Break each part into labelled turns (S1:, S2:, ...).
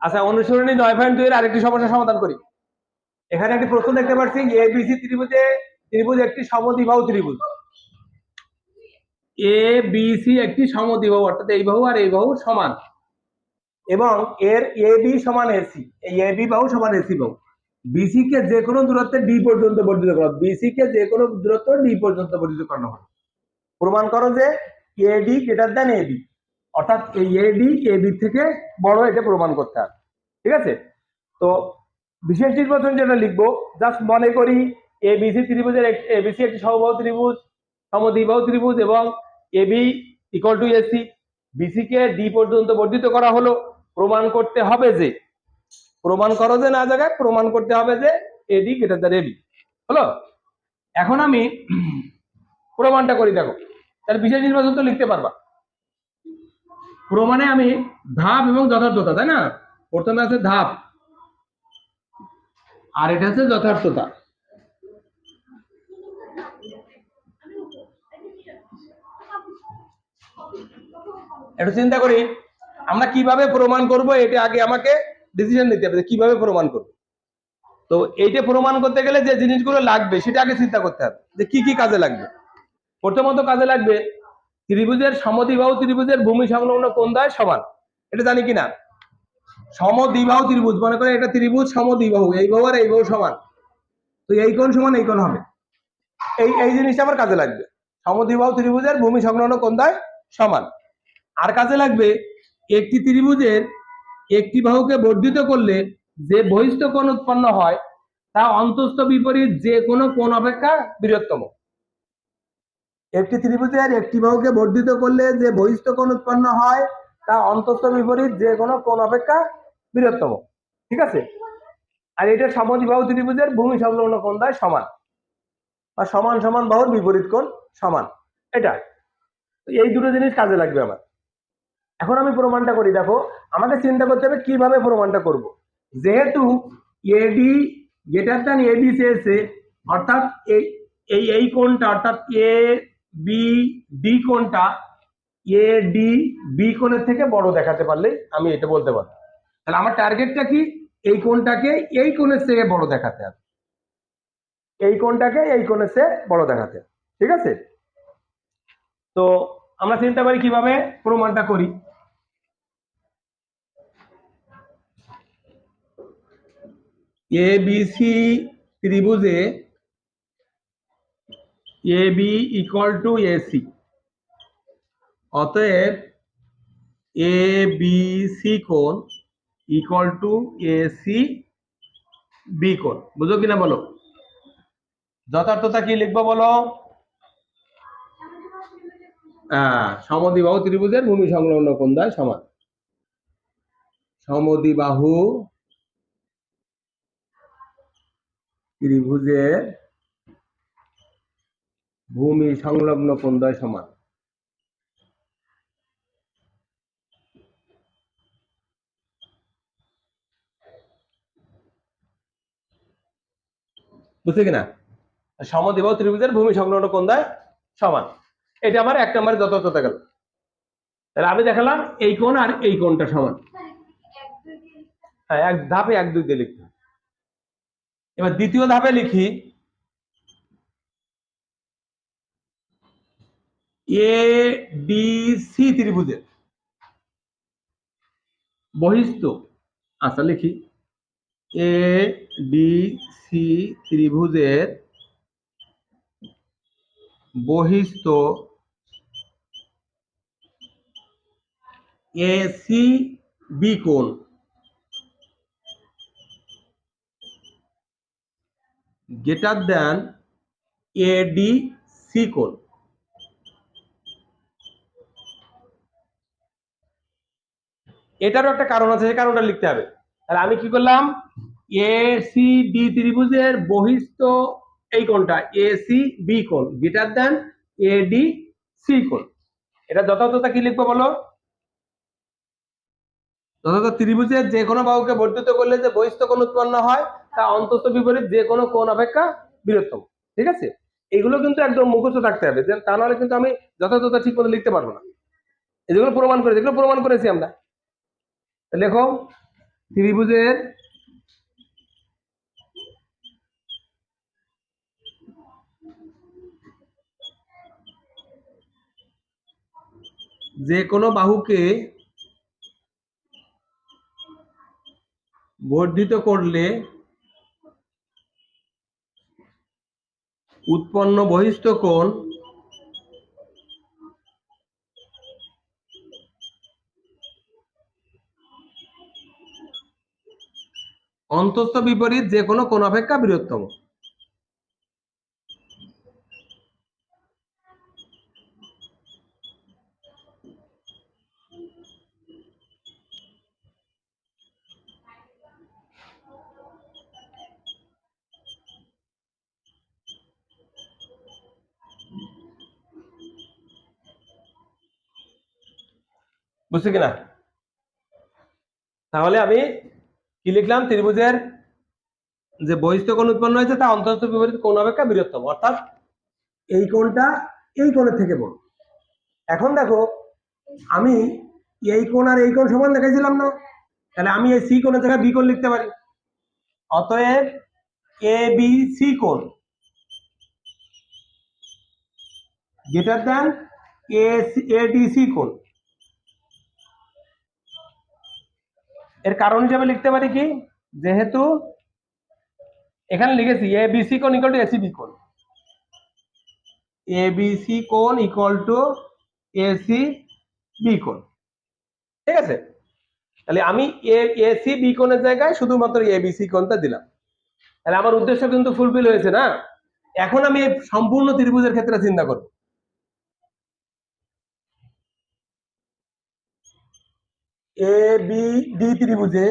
S1: আচ্ছা অনুসরণী নয় পয়েন্ট দুই এর আরেকটি সমস্যা সমাধান করি। এখানে একটি প্রশ্ন দেখতে পাচ্ছি এ বিসি ত্রিভুজে, ত্রিভুজ একটি সমদ্বিবাহু ত্রিভুজ। এ বিসি একটি সমদ্বিবাহু, অর্থাৎ এই বাহু আর এই বাহু সমান। এবং এর এ বি সমান এসি এই এ বি বাহু সমান এসি বাহু। বিসি কে যে কোনো দূরত্বে ডি পর্যন্ত বর্ধিত করা। বিসি কে যে কোনো দূরত্ব ডি পর্যন্ত বর্ধিত করানো হয় প্রমাণ করো যে এডি গ্রেটার দেন এবি অর্থাৎ এই এ ডি এডি বি থেকে বড় এটা প্রমাণ করতে হবে। ঠিক আছে? তো বিশেষ নির্বাচন যেটা লিখব জাস্ট মনে করি এবিসি ত্রিভুজের এবিসি একটি সমবাহু ত্রিভুজ, সমদ্বিবাহু ত্রিভুজ এবং AB equal to AC BC K D পর্যন্ত বর্ধিত করা হলো। প্রমাণ করতে হবে যে, প্রমাণ করো যে না জায়গায়, প্রমাণ করতে হবে যে এডি গ্রেটার দেন এবি হলো? এখন আমি প্রমাণটা করি, দেখো। তাহলে বিশেষ নির্বাচন তো লিখতে পারবা। প্রমাণে আমি ধাপ এবং যথার্থতা, তাই না? প্রথমে আছে ধাপ। আর এটা হচ্ছে যথার্থতা। একটু চিন্তা করি, আমরা কীভাবে প্রমাণ করব? এটা আগে আমাকে ডিসিশন নিতে হবে কীভাবে প্রমাণ করব। তো এইটা প্রমাণ করতে গেলে যে জিনিসগুলো লাগবে, সেটা আগে চিন্তা করতে হবে যে কি কি কাজে লাগবে। প্রথমত কাজে লাগবে ত্রিভুজের সমদ্বিবাহু ত্রিভুজের ভূমি সংলগ্ন কোন দ্বয় সমান? এটা জানি কিনা? সমদ্বিবাহু ত্রিভুজ, মনে করেন এটা ত্রিভুজ সমদ্বিবাহু, এই বাহু আর এই বাহু সমান। তো এই কোণ সমান, এই কোণ হবে। এই এই জিনিসটা আমার কাজে লাগবে। সমদ্বিবাহু ত্রিভুজের ভূমি সংলগ্ন কোন দ্বয় সমান? আর কাজে লাগবে একটি ত্রিভুজের একটি বাহুকে বর্ধিত করলে যে বহিস্থ কোণ উৎপন্ন হয়, তা অন্তস্থ বিপরীত যে কোনো কোণ অপেক্ষা বৃহত্তম। একটি ত্রিভুজের একটি বাহুকে বর্ধিত করলে যে বহিস্থ কোণ উৎপন্ন হয়, তা অন্তস্থ বিপরীত যে কোনো কোণ অপেক্ষা বৃহত্তম। ঠিক আছে? আর এটা সমদ্বিবাহু ত্রিভুজের ভূমি সংলগ্ন কোণ দ্বয় সমান। বা সমান সমান বাহুর বিপরীত কোণ সমান। এটা। এই দুটো জিনিস কাজে লাগবে আমার। এখন আমি প্রমাণটা করি, দেখো, আমাকে চিন্তা করতে হবে কীভাবে প্রমাণটা করব। যেহেতু এডি গ্রেটার দ্যান এডি চেয়েছে অর্থাৎ এই এই কোণটা, অর্থাৎ এ বি ডি কোণটা এ ডি বি কোণের থেকে বড় দেখাতে পারলে আমি এটা বলতে পারব। তাহলে আমার টার্গেটটা কি? এই কোণটাকে এই কোণের থেকে বড় দেখাতে হবে। এই কোণটাকে এই কোণের চেয়ে বড় দেখাতে ঠিক আছে? তো আমরা চিন্তা করি কীভাবে? প্রমাণটা করি। A B C ত্রিভুজে A B equal to AC অতএব এ বি সি কোণ equal to A C B কোণ। বুঝো কিনা বলো? যথার্থতা কি লিখব বলো? হ্যাঁ সমদ্বিবাহু ত্রিভুজের ভূমি সংলগ্ন কোণ দ্বয় সমান। সমদ্বিবাহু ত্রিভুজের ভূমি সংলগ্ন কোণ দ্বয় সমান। বুঝছে কিনা? সমদ্বিবাহু ত্রিভুজের ভূমি সংলগ্ন কোণ দ্বয় সমান। এটা আমার এক নম্বরে যথাযথতা গেল। তাহলে আমি দেখালাম এই কোণ আর এই কোণটা সমান। হ্যাঁ এক ধাপে এক দুই দিয়ে লিখতে এবার দ্বিতীয় ধাপে লিখি এ ডি সি ত্রিভুজের। বহিস্থ। আচ্ছা লিখি। এ ডি সি ত্রিভুজের বহিস্থ। এ সি বি কোণ। Greater than A D C কোণ এটারও একটা কারণ আছে, সেই কারণটা লিখতে হবে। তাহলে আমি কি করলাম? এ সি ডি ত্রিভুজের বহিস্থ এই কোণটা এ সি বি কোণ greater than A D C কোণ। এটা যথাযথতা কি লিখব বলো? যথাযথ ত্রিভুজের যে কোনো বাহুকে বর্ধিত করলে যে বহিস্থ কোণ উৎপন্ন হয়, তা অন্তত বিপরীত যে কোনো কোণ অপেক্ষা বৃহত্তম। ঠিক আছে? এগুলো কিন্তু একদম মুখস্থ থাকতে হবে। তা নাহলে কিন্তু আমি যথাযথতা ঠিক মতো লিখতে পারব না। যেগুলো প্রমাণ করে যেগুলো প্রমাণ করেছি আমরা। লেখো ত্রিভুজের যে কোনো বাহুকে বর্ধিত করলে উৎপন্ন বহিস্থ কোণ অন্তস্থ বিপরীত যে কোনো কোণ অপেক্ষা বৃহত্তম। বুঝছি কিনা? তাহলে আমি কি লিখলাম? ত্রিভুজের যে বহিস্থ কোণ উৎপন্ন হয়েছে, তা অন্তস্থ বিপরীত কোণ অপেক্ষা বৃহত্তম। অর্থাৎ এই কোণটা এই কোণের থেকে বড়। এখন দেখো, আমি এই কোণ আর এই কোণ সমান দেখাইছিলাম না। তাহলে আমি এই সি কোণের জায়গায় বি কোণ লিখতে পারি। অতএব এ, বি, সি কোণ। Greater than A A D C কোণ। এর কারণ হিসেবে লিখতে পারি কি? যেহেতু এখানে লিখেছি এ বি সি কোণ ইকুয়াল টু এসি বি কোণ। এ বি সি কোণ ইকুয়াল টু এসি বি কোন ঠিক আছে? তাহলে আমি এ এসি বি কোণের জায়গায় শুধুমাত্র এ বি সি কোণটা দিলাম। তাহলে আমার উদ্দেশ্য কিন্তু ফুলফিল হয়েছে না? এখন আমি সম্পূর্ণ ত্রিভুজের ক্ষেত্রে চিন্তা করব। এ বি ডি ত্রিভুজে।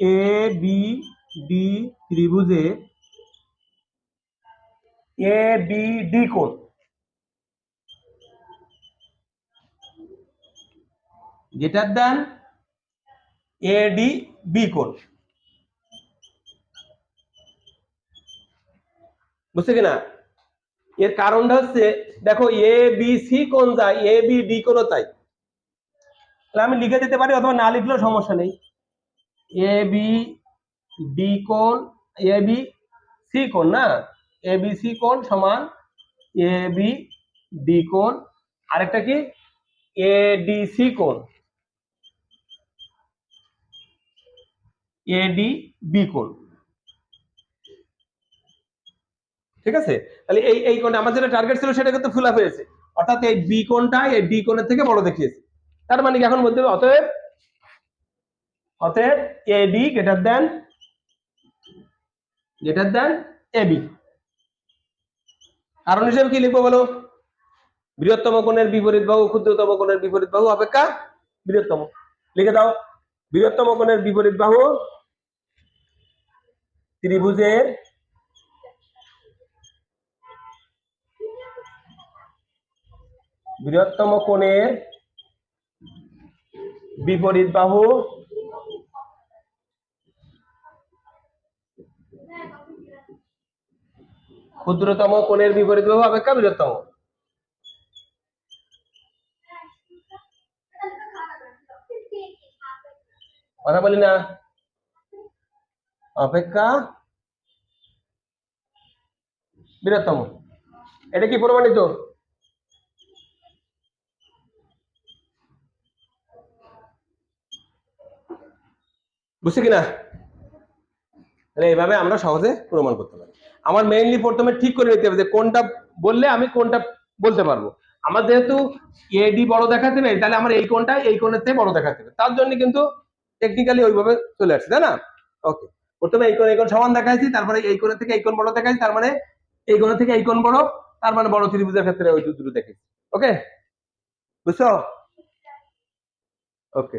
S1: এ বি ডি ত্রিভুজে। এ বি ডি কোণ। এ ডি বি কোণ। বুঝছে কিনা? এর কারণটা হচ্ছে, দেখো এ বি সি কোণ যায় এ বি ডি কোণও তাই। তাহলে আমি লিখে দিতে পারি, অথবা না লিখলেও সমস্যা নেই। এ বি ডি কোণ এ বি সি কোণ না? এ বি সি কোণ সমান এ বি ডি কোণ। আরেকটা কি? এ ডি সি কোণ। এ ডি বি কোণ। ঠিক আছে? তাহলে এই এই কোণটা, আমার যেটা টার্গেট ছিল সেটা কিন্তু ফুল আপ হয়েছে। অর্থাৎ এই বি কোণটা এই ডি কোণের থেকে বড় দেখিয়েছে। তার মানে কি এখন বলতে হবে? অতএব অতএব A D greater than greater than A B কারণ হিসেবে কি লিখব বলো? বৃহত্তম কোণের বিপরীত বাহু, ক্ষুদ্রতম কোণের বিপরীত বাহু, অপেক্ষা বৃহত্তম। লিখে দাও। বৃহত্তম কোণের বিপরীত বাহু ত্রিভুজের বৃহত্তম কোণের বিপরীত বাহু। ক্ষুদ্রতম কোণের বিপরীত বাহু অপেক্ষা বৃহত্তম। কথা বলি না। অপেক্ষা বৃহত্তম। এটা কি প্রমাণিত? বুঝছি কিনা? তাহলে এইভাবে আমরা সহজে প্রমাণ করতে পারি। আমার মেইনলি প্রথমে ঠিক করে নিতে হবে যে কোনটা বললে আমি কোনটা বলতে পারব। আমার যেহেতু এডি বড় দেখাতে হবে তাহলে আমার এই কোনটা, এই কোণের থেকে বড় দেখাতে হবে তার জন্য কিন্তু টেকনিক্যালি ওইভাবে চলে আসছে, তাই না? ওকে প্রথমে এই কোণ এই কোণ সমান দেখাইছি, তারপরে এই কোণের থেকে এই কোণ বড় দেখাইছি, তার মানে এই কোণের থেকে এই কোণ বড়, তার মানে বড় ত্রিভুজের ক্ষেত্রে ওই দুটো দেখেছি ওকে বুঝছ? ওকে